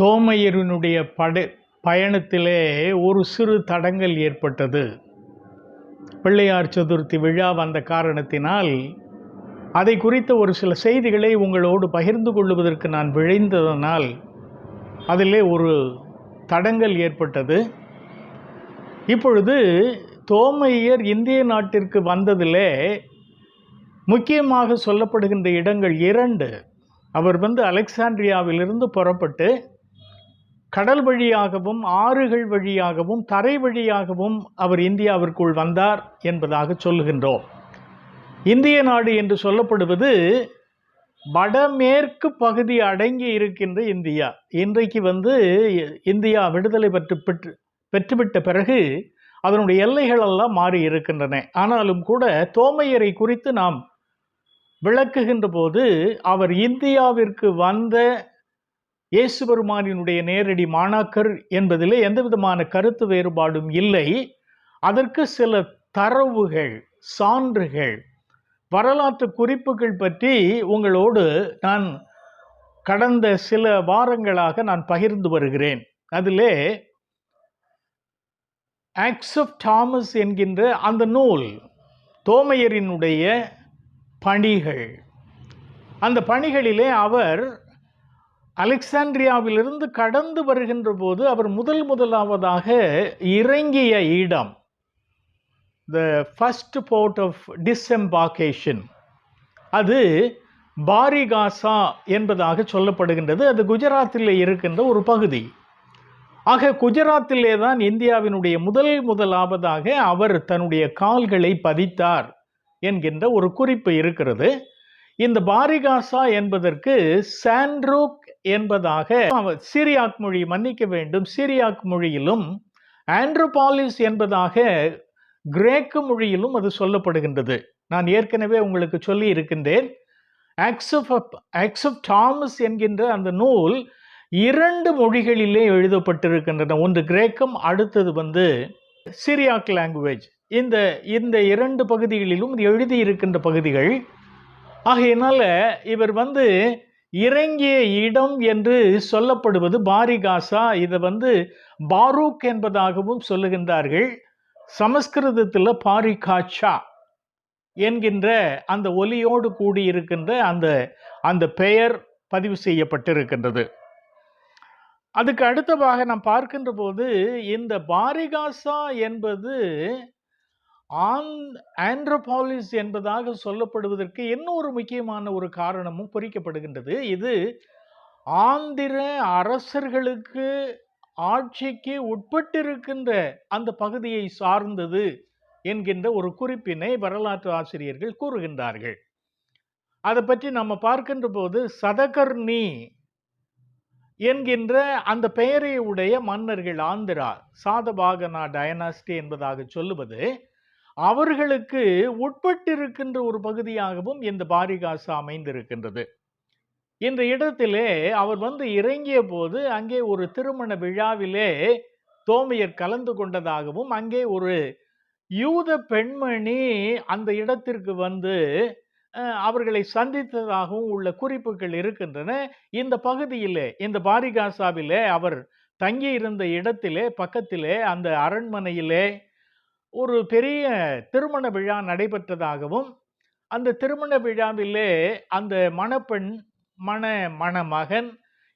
தோமையரினுடைய பட பயணத்திலே ஒரு சிறு தடங்கள் ஏற்பட்டது. பிள்ளையார் சதுர்த்தி விழா வந்த காரணத்தினால் அதை குறித்த ஒரு சில செய்திகளை உங்களோடு பகிர்ந்து கொள்வதற்கு நான் விழைந்ததனால் அதிலே ஒரு தடங்கல் ஏற்பட்டது. இப்பொழுது தோமையர் இந்திய நாட்டிற்கு வந்ததிலே முக்கியமாக சொல்லப்படுகின்ற இடங்கள் இரண்டு. அவர் வந்து அலெக்சாண்ட்ரியாவிலிருந்து புறப்பட்டு கடல் வழியாகவும் ஆறுகள் வழியாகவும் தரை வழியாகவும் அவர் இந்தியாவிற்குள் வந்தார் என்பதாக சொல்லுகின்றோம். இந்திய நாடு என்று சொல்லப்படுவது வடமேற்கு பகுதி அடங்கி இருக்கின்ற இந்தியா. இன்றைக்கு வந்து இந்தியா விடுதலை பெற்று பெற்று பெற்றுவிட்ட பிறகு அதனுடைய எல்லைகளெல்லாம் மாறி இருக்கின்றன. ஆனாலும் கூட தோமையரை குறித்து நாம் விளக்குகின்ற போது அவர் இந்தியாவிற்கு வந்த இயேசு பெருமானினுடைய நேரடி மாணாக்கர் என்பதிலே எந்தவிதமான கருத்து வேறுபாடும் இல்லை. அதற்கு சில தரவுகள் சான்றுகள் வரலாற்று குறிப்புகள் பற்றி உங்களோடு நான் கடந்த சில வாரங்களாக நான் பகிர்ந்து வருகிறேன். அதிலே ஆக்ஸ் ஆஃப் தாமஸ் என்கின்ற அந்த நூல் தோமையரினுடைய பணிகள். அந்த பணிகளிலே அவர் அலெக்சாண்ட்ரியாவிலிருந்து கடந்து வருகின்ற போது அவர் முதல் முதலாவதாக இறங்கிய இடம். The first port of disembarkation அது பாரிகாசா என்பதாக சொல்லப்படுகின்றது. அது குஜராத்தில் இருக்கின்ற ஒரு பகுதி. ஆக குஜராத்திலே தான் இந்தியாவினுடைய முதல் முதலாவதாக அவர் தன்னுடைய கால்களை பதித்தார் என்கின்ற ஒரு குறிப்பு இருக்கிறது. இந்த பாரிகாசா என்பதற்கு சாண்ட்ரூக் என்பதாக சிரியாக் மொழி மன்னிக்க வேண்டும். சிரியாக் மொழியிலும் ஆண்ட்ரோபாலிஸ் என்பதாக கிரேக்க மொழியிலும் அது சொல்லப்படுகின்றது. நான் ஏற்கனவே உங்களுக்கு சொல்லி இருக்கின்றேன். ஆக்சப் ஆக்சப் தாமஸ் என்கின்ற அந்த நூல் இரண்டு மொழிகளிலே எழுதப்பட்டிருக்கின்றன. ஒன்று கிரேக்கம் அடுத்தது வந்து சிரியாக் லாங்குவேஜ் இந்த இந்த இரண்டு பகுதிகளிலும் இது எழுதியிருக்கின்ற பகுதிகள். ஆகையினால இவர் வந்து இறங்கிய இடம் என்று சொல்லப்படுவது பாரிகாசா. இதை வந்து பாரூக் என்பதாகவும் சொல்லுகின்றார்கள். சமஸ்கிருதத்தில் பாரிகாச்சா என்கின்ற அந்த ஒலியோடு கூடியிருக்கின்ற அந்த அந்த பெயர் பதிவு செய்யப்பட்டிருக்கின்றது. அதுக்கு அடுத்ததாக நாம் பார்க்கின்ற போது இந்த பாரிகாசா என்பது ஆன் ஆண்ட்ரோபாலிஸ் என்பதாக சொல்லப்படுவதற்கு இன்னொரு முக்கியமான ஒரு காரணமும் குறிக்கப்படுகின்றது இது ஆந்திர அரசர்களுக்கு ஆட்சிக்கு உட்பட்டிருக்கின்ற அந்த பகுதியை சார்ந்தது என்கின்ற ஒரு குறிப்பினை வரலாற்று ஆசிரியர்கள் கூறுகின்றார்கள். அதை பற்றி நம்ம பார்க்கின்ற போது சதகர்ணி என்கின்ற அந்த பெயரை உடைய மன்னர்கள் ஆந்திரா சாதபாகனா டயனாஸ்டி என்பதாக சொல்லுவது அவர்களுக்கு உட்பட்டிருக்கின்ற ஒரு பகுதியாகவும் இந்த பாரிகாசா அமைந்திருக்கின்றது. இந்த இடத்திலே அவர் வந்து இறங்கிய போது அங்கே ஒரு திருமண விழாவிலே தோமையர் கலந்து கொண்டதாகவும் அங்கே ஒரு யூத பெண்மணி அந்த இடத்திற்கு வந்து அவர்களை சந்தித்ததாகவும் உள்ள குறிப்புகள் இருக்கின்றன. இந்த பகுதியிலே இந்த பாரிகாசாவிலே அவர் தங்கியிருந்த இடத்திலே பக்கத்திலே அந்த அரண்மனையிலே ஒரு பெரிய திருமண விழா நடைபெற்றதாகவும் அந்த திருமண விழாவிலே அந்த மணப்பெண் மண மணமகன்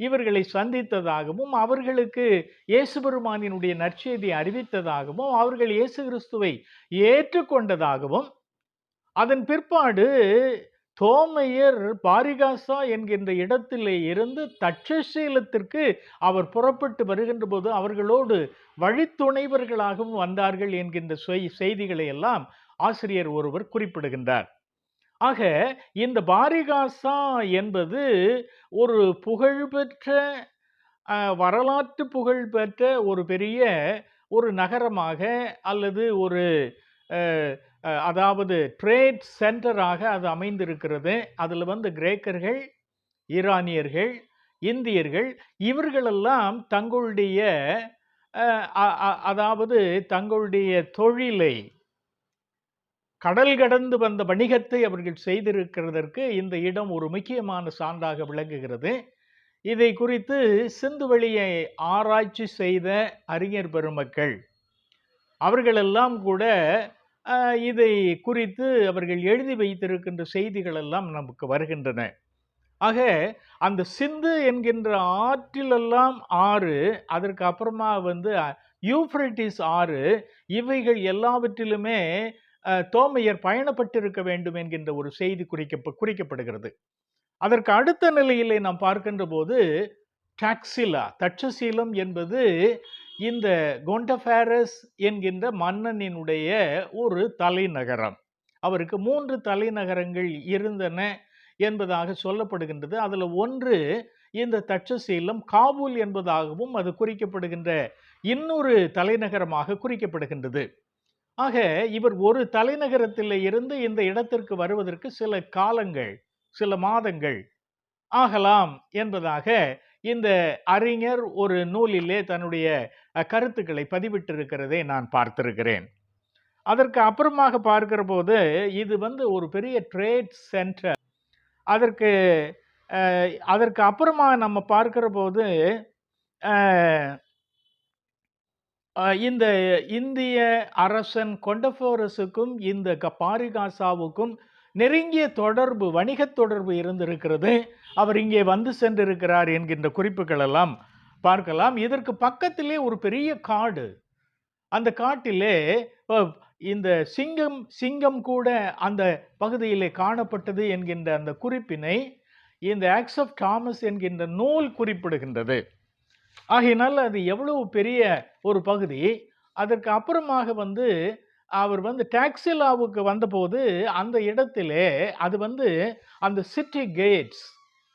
இவர்களை சந்தித்ததாகவும் அவர்களுக்கு இயேசு பெருமானினுடைய நற்செய்தி அறிவித்ததாகவும் அவர்கள் இயேசு கிறிஸ்துவை ஏற்றுக்கொண்டதாகவும் அதன் பிற்பாடு தோமையர் பாரிகாசா என்கின்ற இடத்திலே இருந்து தட்சசீலத்திற்கு அவர் புறப்பட்டு வருகின்ற போது அவர்களோடு வழித்துணைவர்களாகவும் வந்தார்கள் என்கின்ற செய்திகளை எல்லாம் ஆசிரியர் ஒருவர் குறிப்பிடுகின்றார். ஆக இந்த பாரிகாசா என்பது ஒரு புகழ்பெற்ற வரலாற்று புகழ்பெற்ற ஒரு பெரிய ஒரு நகரமாக அல்லது ஒரு அதாவது ட்ரேட் சென்டராக அது அமைந்திருக்கிறது. அதில் வந்து கிரேக்கர்கள் ஈரானியர்கள் இந்தியர்கள் இவர்களெல்லாம் தங்களுடைய அதாவது தங்களுடைய தொழிலை கடல் கடந்து வந்த வணிகத்தை அவர்கள் செய்திருக்கிறதற்கு இந்த இடம் ஒரு முக்கியமான சான்றாக விளங்குகிறது. இதை குறித்து சிந்துவெளியை ஆராய்ச்சி செய்த அறிஞர் பெருமக்கள் அவர்களெல்லாம் கூட இதை குறித்து அவர்கள் எழுதி வைத்திருக்கின்ற செய்திகள் எல்லாம் நமக்கு வருகின்றன. ஆக அந்த சிந்து என்கின்ற ஆற்றிலெல்லாம் ஆறு அதற்கு அப்புறமா வந்து அ, யூப்ரட்டிஸ் ஆறு இவைகள் எல்லாவற்றிலுமே தோமையர் பயணப்பட்டிருக்க வேண்டும் என்கின்ற ஒரு செய்தி குறிக்க குறிக்கப்படுகிறது. அதற்கு அடுத்த நிலையிலே நாம் பார்க்கின்ற போது டாக்ஸிலா தட்சசீலம் என்பது இந்த கொண்டஃபேரஸ் என்கின்ற மன்னனினுடைய ஒரு தலைநகரம். அவருக்கு மூன்று தலைநகரங்கள் இருந்தன என்பதாக சொல்லப்படுகின்றது. அதில் ஒன்று இந்த தட்சசீலம் காபூல் என்பதாகவும் அது குறிக்கப்படுகின்ற இன்னொரு தலைநகரமாக குறிக்கப்படுகின்றது. ஆக இவர் ஒரு தலைநகரத்தில் இருந்து இந்த இடத்திற்கு வருவதற்கு சில காலங்கள் சில மாதங்கள் ஆகலாம் என்பதாக இந்த அறிஞர் ஒரு நூலிலே தன்னுடைய கருத்துக்களை பதிவிட்டிருக்கிறதை நான் பார்த்திருக்கிறேன். அதற்கு அப்புறமாக பார்க்கிற போது இது வந்து ஒரு பெரிய ட்ரேட் சென்டர் அதற்கு அதற்கு அப்புறமா நம்ம பார்க்கிற போது இந்த இந்திய அரசன் கொண்டஃபோரஸுக்கும் இந்த பாரிகாசாவுக்கும் நெருங்கிய தொடர்பு வணிகத் தொடர்பு இருந்திருக்கிறது. அவர் இங்கே வந்து சென்றிருக்கிறார் என்கின்ற குறிப்புகள் எல்லாம் பார்க்கலாம். இதற்கு பக்கத்திலே ஒரு பெரிய காடு. அந்த காட்டிலே இந்த சிங்கம் சிங்கம் கூட அந்த பகுதியிலே காணப்பட்டது என்கின்ற அந்த குறிப்பினை இந்த ஆக்ஸ் ஆஃப் தாமஸ் என்கின்ற நூல் குறிப்பிடுகின்றது. ஆகையினால் அது எவ்வளவு பெரிய ஒரு பகுதி. அதற்கு அப்புறமாக வந்து அவர் வந்து டாக்ஸிலாவுக்கு வந்தபோது அந்த இடத்திலே அது வந்து அந்த சிட்டி கேட்ஸ்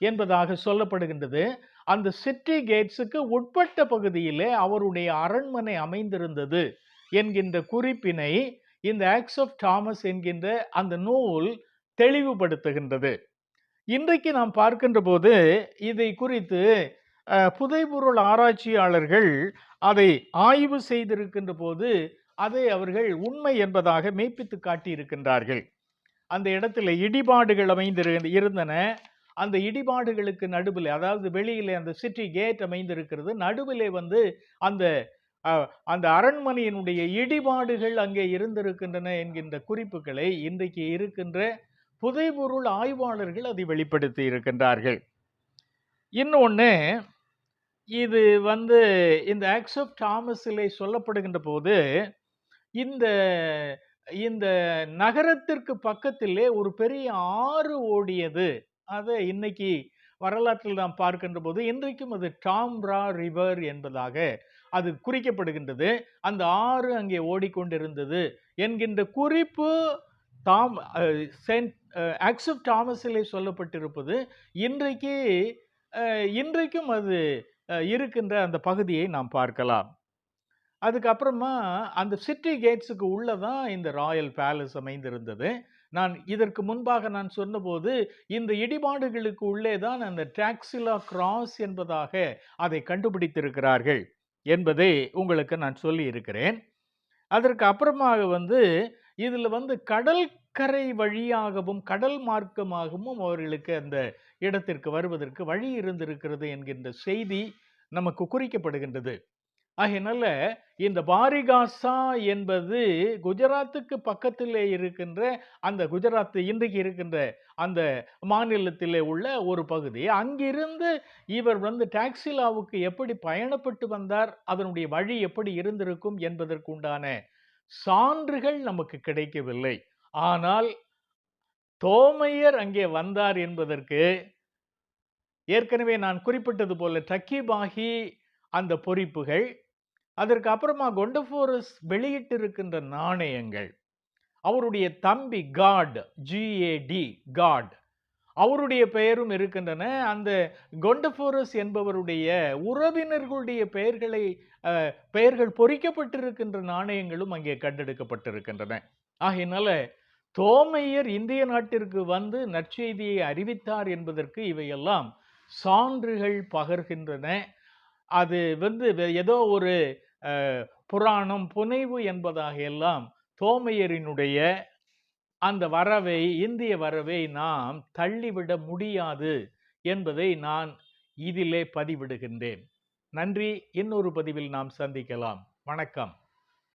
என்பதாக சொல்லப்படுகின்றது. அந்த சிட்டி கேட்ஸுக்கு உட்பட்ட பகுதியிலே அவருடைய அரண்மனை அமைந்திருந்தது என்கின்ற குறிப்பினை இந்த ஆக்ஸ் ஆஃப் தாமஸ் என்கின்ற அந்த நூல் தெளிவுபடுத்துகின்றது. இன்றைக்கு நாம் பார்க்கின்ற போது இதை குறித்து புதைபொருள் ஆராய்ச்சியாளர்கள் அதை ஆய்வு செய்திருக்கின்ற போது அதை அவர்கள் உண்மை என்பதாக மெய்ப்பித்து காட்டியிருக்கின்றார்கள். அந்த இடத்துல இடிபாடுகள் அமைந்திரு இருந்தன. அந்த இடிபாடுகளுக்கு நடுவில் அதாவது வெளியிலே அந்த சிட்டி கேட் அமைந்திருக்கிறது நடுவிலே வந்து அந்த அந்த அரண்மனையினுடைய இடிபாடுகள் அங்கே இருந்திருக்கின்றன என்கின்ற குறிப்புகளை இன்றைக்கு இருக்கின்ற புதைபொருள் ஆய்வாளர்கள் அதை வெளிப்படுத்தி இருக்கின்றார்கள். இன்னொன்று இது வந்து இந்த ஆக்ஸ் ஆஃப் தாமஸிலே சொல்லப்படுகின்ற போது இந்த இந்த நகரத்திற்கு பக்கத்திலே ஒரு பெரிய ஆறு ஓடியது. அதை இன்னைக்கு வரலாற்றில் நாம் பார்க்கின்ற போது இன்றைக்கும் அது டாம்ரா ரிவர் என்பதாக அது குறிக்கப்படுகின்றது. அந்த ஆறு அங்கே ஓடிக்கொண்டிருந்தது என்கின்ற குறிப்பு தாம் சென்ட் ஆக்சப் தாமஸிலே சொல்லப்பட்டிருப்பது இன்றைக்கு இன்றைக்கும் அது இருக்கின்ற அந்த பகுதியை நாம் பார்க்கலாம். அதுக்கப்புறமா அந்த சிட்டி கேட்ஸுக்கு உள்ளே தான் இந்த ராயல் பேலஸ் அமைந்திருந்தது. நான் இதற்கு முன்பாக நான் சொன்னபோது இந்த இடிபாடுகளுக்கு உள்ளே தான் அந்த டாக்ஸிலா கிராஸ் என்பதாக அதை கண்டுபிடித்திருக்கிறார்கள் என்பதை உங்களுக்கு நான் சொல்லி இருக்கிறேன். அதற்கு அப்புறமாக வந்து இதில் வந்து கடற்கரை வழியாகவும் கடல் மார்க்கமாகவும் அவர்களுக்கு அந்த இடத்திற்கு வருவதற்கு வழி இருந்திருக்கிறது என்கின்ற செய்தி நமக்கு குறிக்கப்படுகின்றது. ஆகையினால இந்த பாரிகாசா என்பது குஜராத்துக்கு பக்கத்திலே இருக்கின்ற அந்த குஜராத் இன்றைக்கு இருக்கின்ற அந்த மாநிலத்திலே உள்ள ஒரு பகுதி. அங்கிருந்து இவர் வந்து டாக்ஸிலாவுக்கு எப்படி பயணப்பட்டு வந்தார் அதனுடைய வழி எப்படி இருந்திருக்கும் என்பதற்குண்டான சான்றுகள் நமக்கு கிடைக்கவில்லை. ஆனால் தோமையர் அங்கே வந்தார் என்பதற்கு ஏற்கனவே நான் குறிப்பிட்டது போல டக்கிபாகி அந்த பொறிப்புகள் அதற்கு அப்புறமா கொண்டபோரஸ் வெளியிட்டிருக்கின்ற நாணயங்கள். அவருடைய தம்பி காட் ஜிஏடி காட். அவருடைய பெயரும் இருக்கின்றன. அந்த கொண்டபோரஸ் என்பவருடைய உறவினர்களுடைய பெயர்களை பெயர்கள் பொறிக்கப்பட்டிருக்கின்ற நாணயங்களும் அங்கே கண்டெடுக்கப்பட்டிருக்கின்றன. ஆகையினால தோமையர் இந்திய நாட்டிற்கு வந்து நற்செய்தியை அறிவித்தார் என்பதற்கு இவையெல்லாம் சான்றுகள் பகர்கின்றன. அது வந்து ஏதோ ஒரு புராணம் புனைவு என்பதாக எல்லாம் தோமையரினுடைய அந்த வரவை இந்திய வரவை நாம் தள்ளிவிட முடியாது என்பதை நான் இதிலே பதிவிடுகின்றேன். நன்றி. இன்னொரு பதிவில் நாம் சந்திக்கலாம். வணக்கம்.